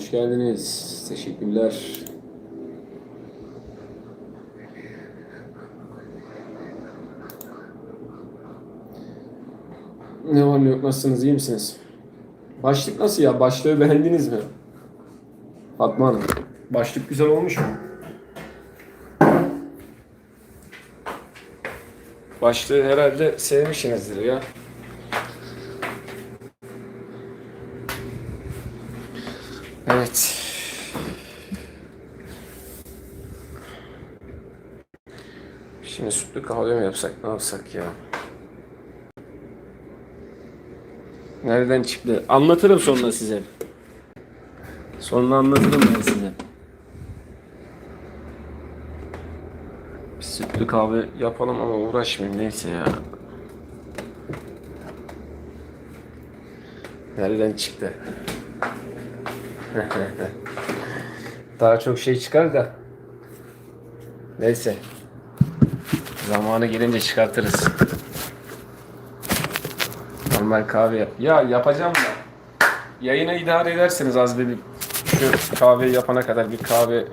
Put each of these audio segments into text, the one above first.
hoş geldiniz. Teşekkürler. Ne var ne yok nasılsınız iyi misiniz? Başlık nasıl ya? Başlığı beğendiniz mi? Fatma Hanım. Başlık güzel olmuş mu? Başlığı herhalde sevmişsinizdir ya. Evet. Şimdi sütlü kahve mi yapsak ne yapsak ya? Nereden çıktı? Anlatırım sonra size. Sonra anlatırım ben size. Bir sütlü kahve yapalım ama uğraşmayayım neyse ya. Nereden çıktı? Daha çok şey çıkar da. Neyse. Zamanı gelince çıkartırız. Normal kahve yap. Ya yapacağım da. Yayına idare ederseniz az bir şu kahve yapana kadar bir kahve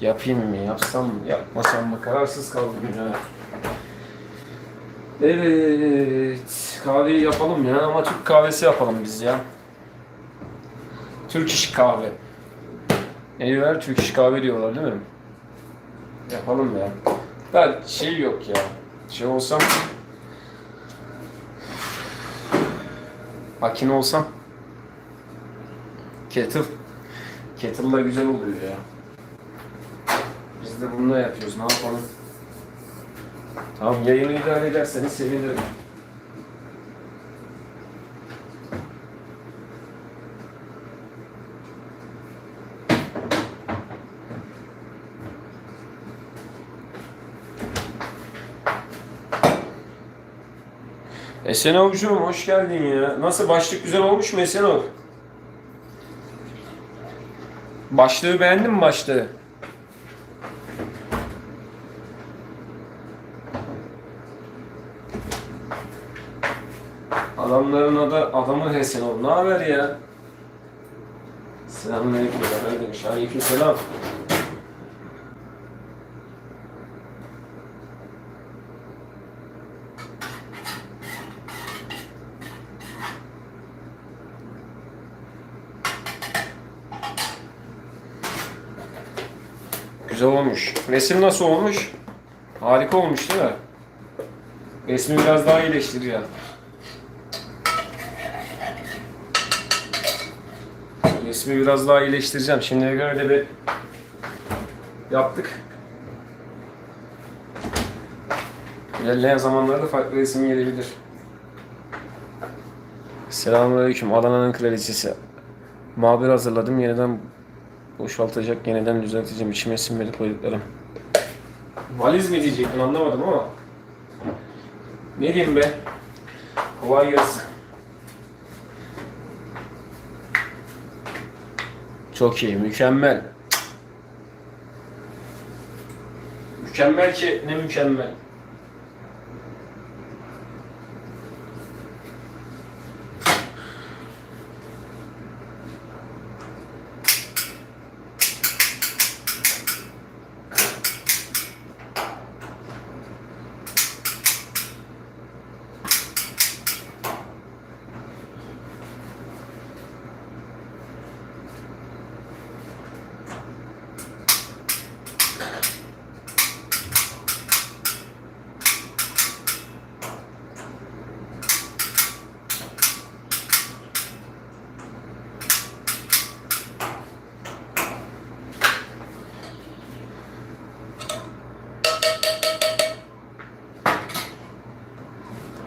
yapayım mı? Yapsam mı? Yapmasam mı? Kararsız kaldım ya. Evet. Kahveyi yapalım ya ama Türk kahvesi yapalım biz ya. Türk iş kahve. Ne diyorlar? Türk iş kahve diyorlar değil mi? Yapalım ya. Da şey yok ya. Şey olsam makine olsam kettle kettle'la güzel oluyor ya. Biz de bununla yapıyoruz. Ne yapalım? Tamam yayını idare ederseniz sevinirim. Esenovcuğum hoş geldin ya. Nasıl başlık güzel olmuş mu Esenov? Başlığı beğendin mi başlığı? Adamların adı adamı Esenov. Ne haber ya? Selamünaleyküm. Aleyküm selam. Güzel olmuş. Resim nasıl olmuş? Harika olmuş değil mi? Resmi biraz daha iyileştir ya. Resmi biraz daha iyileştireceğim. Şimdiye göre de bir yaptık. İlerleyen zamanlarda farklı resim gelebilir. Selamünaleyküm. Adana'nın kraliçesi. Mabir hazırladım. Yeniden boşaltacak, yeniden düzelteceğim. İçime sinmedi koyduklarım. Valiz mi diyecektim anlamadım ama. Ne diyeyim be? Kolay gelsin. Çok iyi, mükemmel. Mükemmel ki ne mükemmel.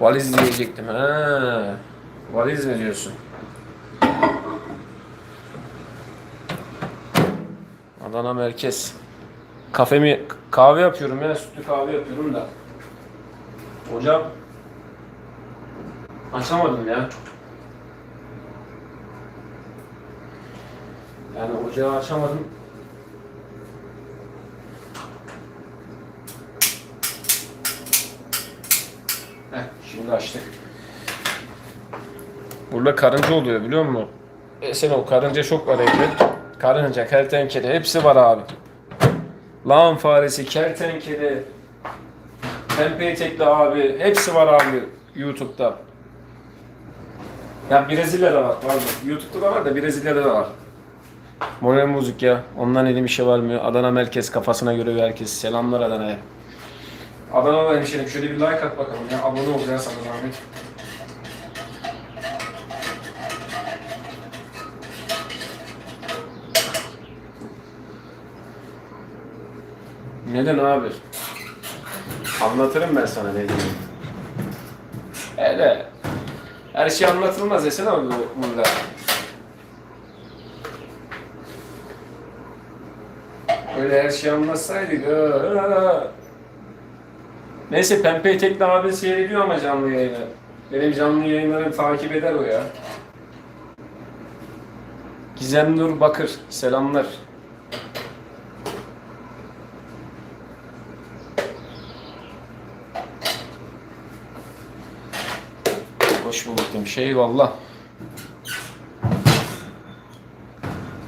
Valiz diyecektim. Ha. Valiz mi diyorsun? Adana merkez. Kafemi kahve yapıyorum ya sütlü kahve yapıyorum da. Hocam açamadım ya. Yani ocağı açamadım. Şimdi açtık. Burada karınca oluyor biliyor musun? E sen o karınca çok var evde. Karınca, kertenkele hepsi var abi. Lağım faresi, kertenkele, pembe etekli abi hepsi var abi YouTube'da. Ya Brezilya'da var pardon. YouTube'da da var da Brezilya'da da var. Moral Müzik ya. Ondan elim işe varmıyor. Adana merkez kafasına göre herkes. Selamlar Adana'ya. Adana'da hemşerim şöyle bir like at bakalım ya. Abone ol ya sana zahmet. Neden abi? Anlatırım ben sana ne diyeyim. Öyle. Her şey anlatılmaz desene abi bu- burada. Öyle her şey anlatsaydık. aa. Neyse Pembe Etekli abi seyrediyor ama canlı yayını. Benim canlı yayınlarımı takip eder o ya. Gizem Nur Bakır, selamlar. Hoş bulduk demiş. Eyvallah.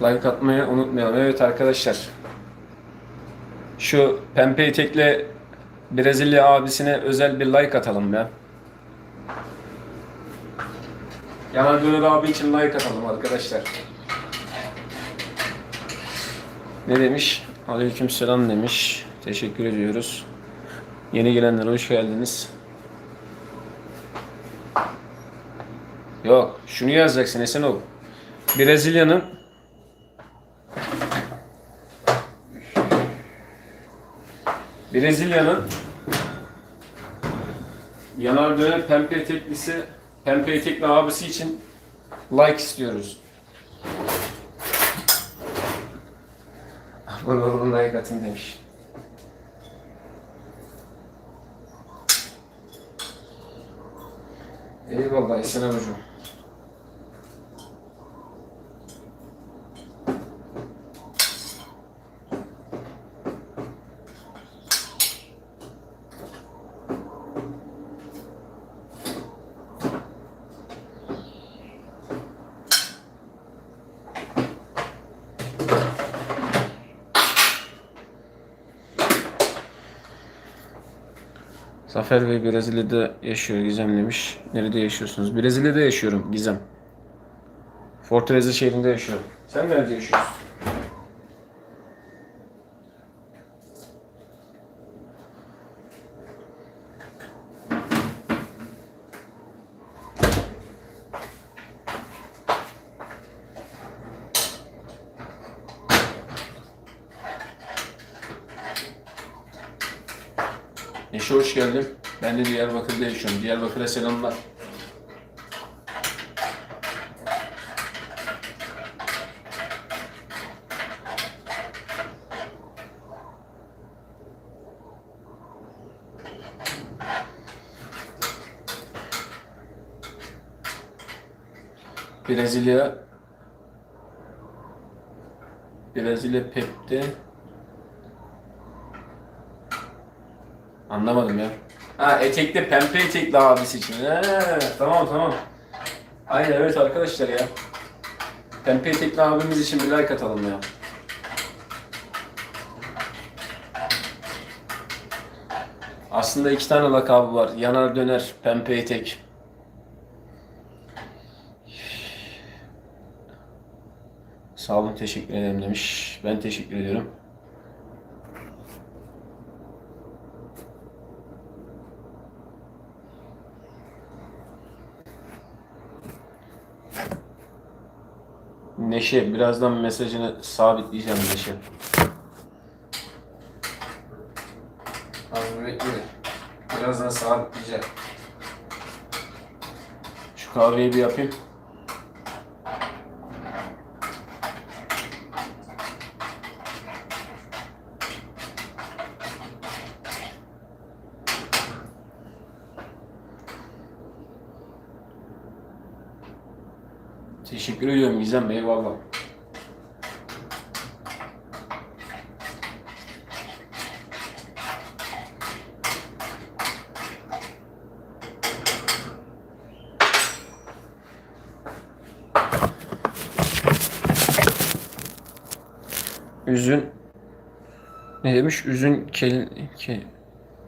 Like atmayı unutmayalım. Evet arkadaşlar. Şu pembe etekli Brezilya abisine özel bir like atalım ya. Yanan Döner abi için like atalım arkadaşlar. Ne demiş? Aleyküm selam demiş. Teşekkür ediyoruz. Yeni gelenlere hoş geldiniz. Yok, şunu yazacaksın Esen ol. Brezilya'nın Brezilya'nın yanar döner pembe eteklisi pembe etekli abisi için like istiyoruz. Bunu oğlum like atın demiş. Eyvallah Esen hocam. Zafer Bey Brezilya'da yaşıyor Gizem demiş. Nerede yaşıyorsunuz? Brezilya'da yaşıyorum Gizem. Fortaleza şehrinde yaşıyorum. Sen nerede yaşıyorsun? Neşe hoş geldin. Ben de Diyarbakır'da Diyarbakır'a selamlar. Brezilya Brezilya Pep'te Anlamadım ya. Ha etekli pembe etekli abisi için. He, tamam tamam. Aynen evet arkadaşlar ya. Pembe etekli abimiz için bir like atalım ya. Aslında iki tane lakabı var. Yanar döner, pembe etek. Sağ olun teşekkür ederim demiş. Ben teşekkür ediyorum. Neşe, birazdan mesajını sabitleyeceğim Neşe. Az bekle. Birazdan sabitleyeceğim. Şu kahveyi bir yapayım. Teşekkür ediyorum Gizem Bey. Eyvallah. Üzün ne demiş? Üzün kel, ke,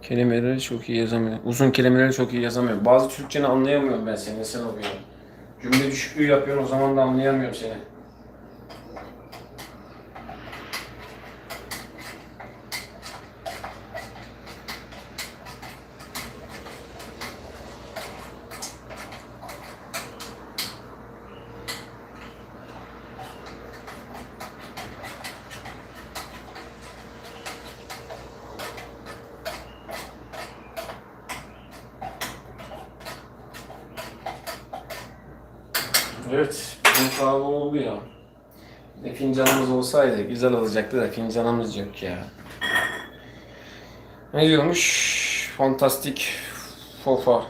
kelimeleri çok iyi yazamıyor. Uzun kelimeleri çok iyi yazamıyor. Bazı Türkçeni anlayamıyorum ben senin. Sen okuyorum. Cümle düşüklüğü yapıyorsun o zaman da anlayamıyorum seni. Evet, bizim kahve oldu ya. Bir fincanımız olsaydı güzel olacaktı da fincanımız yok ya. Ne diyormuş? Fantastik fofa.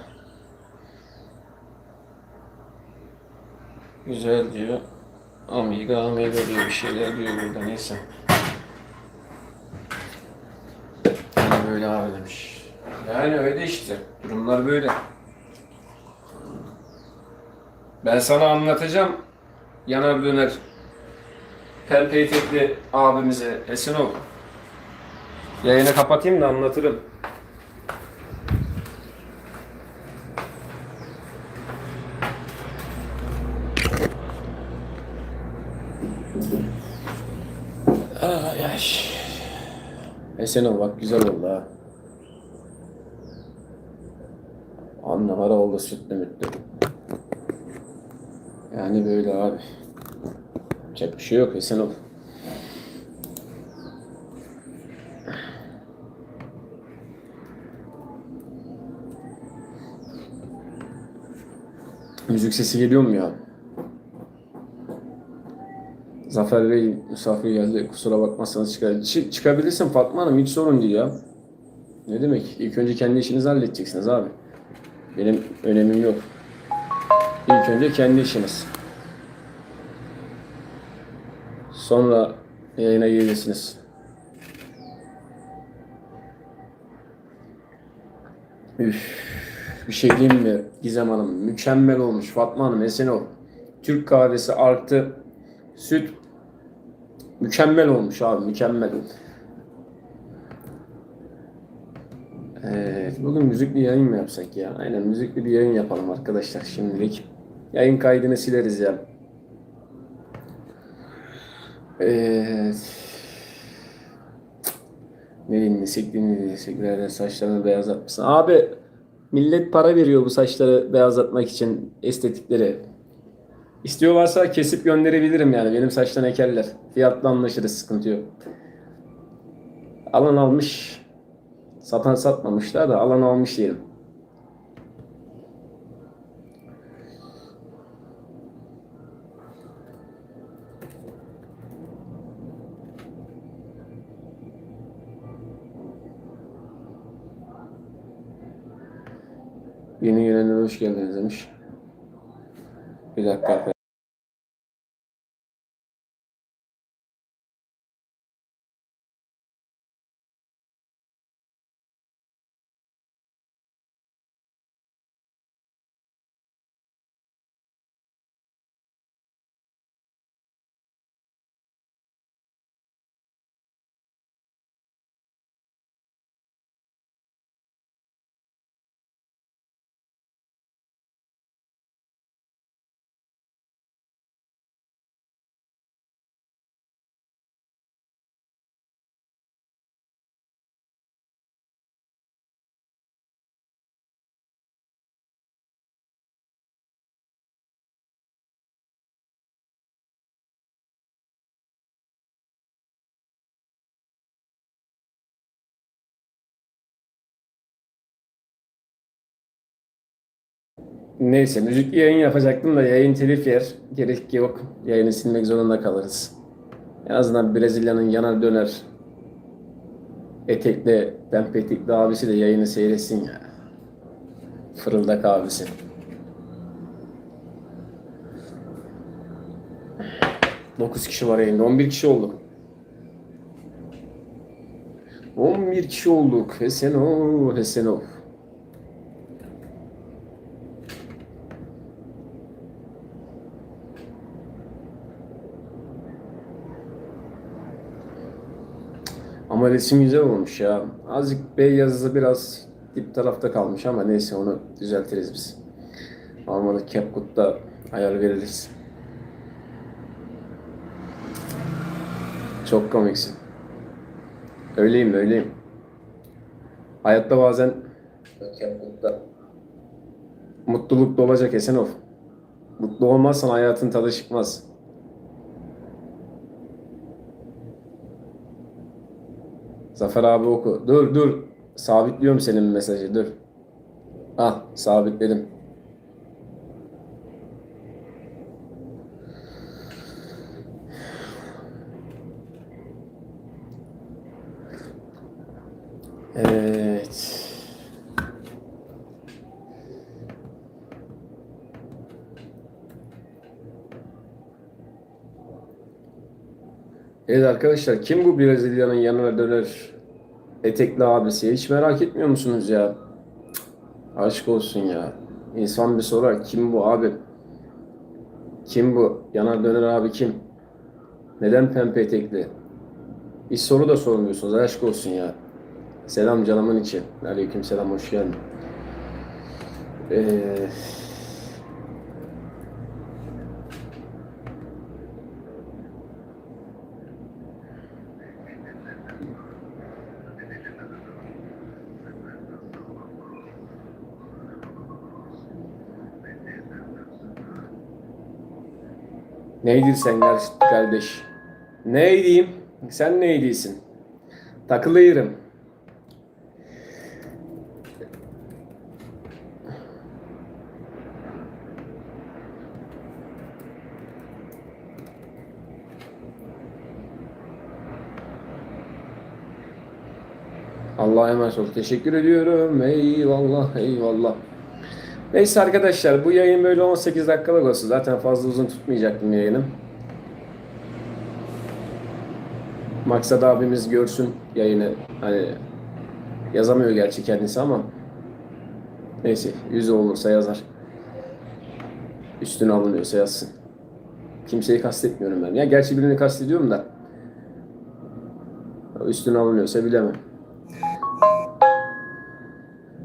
Güzel diyor. Amiga Amiga diyor bir şeyler diyor burada neyse. Yani böyle abi demiş. Yani öyle işte. Durumlar böyle. Ben sana anlatacağım. Yanar döner. Pelpeytekli abimize esin ol. Yayını kapatayım da anlatırım. Ay ay. Esen ol bak güzel oldu ha. Anne para oldu sütlü mütlü. Yani böyle abi. Yapacak bir şey yok esen ol. Müzik sesi geliyor mu ya? Zafer Bey misafir geldi. Kusura bakmazsanız çıkar. Çı- çıkabilirsin Fatma Hanım hiç sorun değil ya. Ne demek? İlk önce kendi işinizi halledeceksiniz abi. Benim önemim yok. İlk önce kendi işiniz. Sonra yayına gelirsiniz. Üf, bir şey diyeyim mi Gizem Hanım? Mükemmel olmuş Fatma Hanım Esenov. Türk kahvesi artı süt mükemmel olmuş abi mükemmel. Evet, bugün müzikli yayın mı yapsak ya? Aynen müzikli bir yayın yapalım arkadaşlar şimdilik. Yayın kaydını sileriz ya. Evet. Ne dinlesek dinlesek nereden saçlarını beyazlatmışsın. Abi millet para veriyor bu saçları beyazlatmak için estetikleri. İstiyorlarsa kesip gönderebilirim yani. Benim saçtan ekerler. Fiyatla anlaşırız sıkıntı yok. Alan almış. Satan satmamışlar da alan almış diyelim. Yeni gelenlere hoş geldiniz demiş. Bir dakika arkadaşlar. Neyse müzikli yayın yapacaktım da yayın telif yer. Gerek yok. Yayını silmek zorunda kalırız. En azından Brezilya'nın yanar döner etekli, pembe etekli abisi de yayını seyretsin ya. Fırıldak abisi. Dokuz kişi var yayında. 11 kişi olduk. 11 kişi olduk. Hesenov, Hesenov. Ama resim güzel olmuş ya. Azıcık bey yazısı biraz dip tarafta kalmış ama neyse onu düzeltiriz biz. Olmadı CapCut'ta ayar veririz. Çok komiksin. Öyleyim öyleyim. Hayatta bazen mutluluk da olacak Esenov. Mutlu olmazsan hayatın tadı çıkmaz. Zafer abi oku. Dur dur. Sabitliyorum senin mesajı dur. Ah sabitledim. Evet arkadaşlar kim bu Brezilya'nın yanına döner etekli abisi? Hiç merak etmiyor musunuz ya? Aşk olsun ya. İnsan bir sorar kim bu abi? Kim bu? Yana döner abi kim? Neden pembe etekli? Hiç soru da sormuyorsunuz. Aşk olsun ya. Selam canımın içi. Aleyküm selam hoş geldin. Ee, Neydir sen kar- kardeş? Neydiyim? Sen neydiysin? Takılıyırım. Allah'a emanet ol. Teşekkür ediyorum. Eyvallah, eyvallah. Neyse arkadaşlar bu yayın böyle 18 dakikalık olsun. Zaten fazla uzun tutmayacaktım yayını. Maksat abimiz görsün yayını. Hani yazamıyor gerçi kendisi ama neyse yüzü olursa yazar. Üstüne alınıyorsa yazsın. Kimseyi kastetmiyorum ben. Ya gerçi birini kastediyorum da üstüne alınıyorsa bilemem.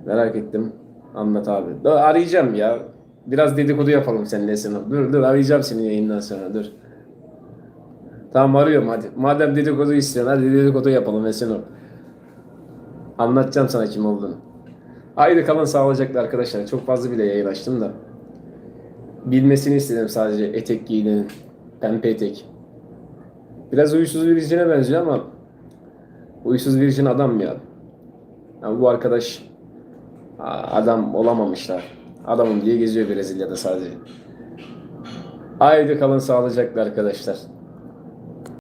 Merak ettim. Anlat abi. Dur, arayacağım ya. Biraz dedikodu yapalım seninle Sinan. Dur dur arayacağım seni yayından sonra dur. Tamam arıyorum hadi. Madem dedikodu istiyorsun hadi dedikodu yapalım Esenol. Anlatacağım sana kim olduğunu. Ayrı kalın sağlıcakla arkadaşlar. Çok fazla bile yayın açtım da. Bilmesini istedim sadece etek giydiğinin. Pembe etek. Biraz uysuz virjine benziyor ama uysuz virjin adam ya. Yani bu arkadaş adam olamamışlar. Adamım diye geziyor Brezilya'da sadece. Haydi kalın sağlıcakla arkadaşlar.